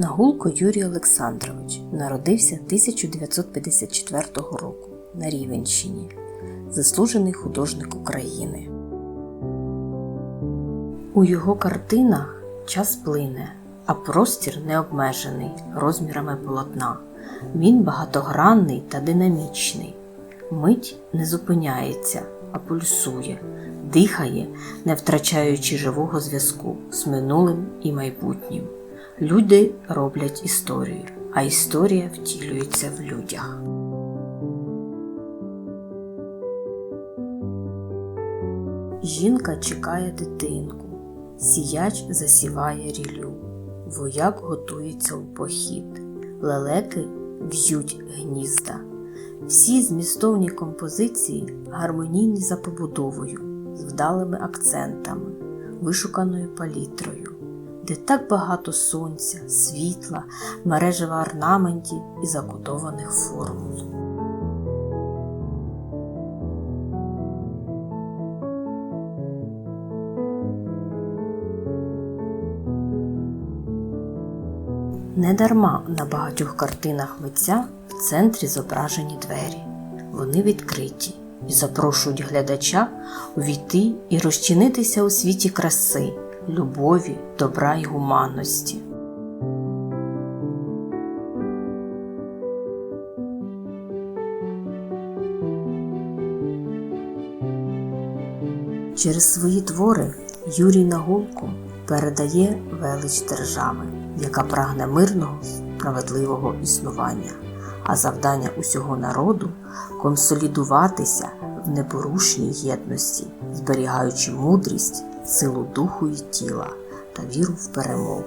Нагулко Юрій Олександрович народився 1954 року на Рівенщині, заслужений художник України. У його картинах час плине, а простір не обмежений розмірами полотна. Він багатогранний та динамічний. Мить не зупиняється, а пульсує, дихає, не втрачаючи живого зв'язку з минулим і майбутнім. Люди роблять історію, а історія втілюється в людях. Жінка чекає дитинку, сіяч засіває ріллю, вояк готується у похід, лелеки в'ють гнізда. Всі змістовні композиції гармонійні за побудовою, з вдалими акцентами, вишуканою палітрою, де так багато сонця, світла, мережева орнаментів і закодованих формул. Недарма на багатьох картинах митця в центрі зображені двері. Вони відкриті і запрошують глядача увійти і розчинитися у світі краси, любові, добра й гуманності. Через свої твори Юрій Нагулко передає велич держави, яка прагне мирного, справедливого існування, а завдання усього народу консолідуватися в непорушній єдності, зберігаючи мудрість, силу духу і тіла та віру в перемогу.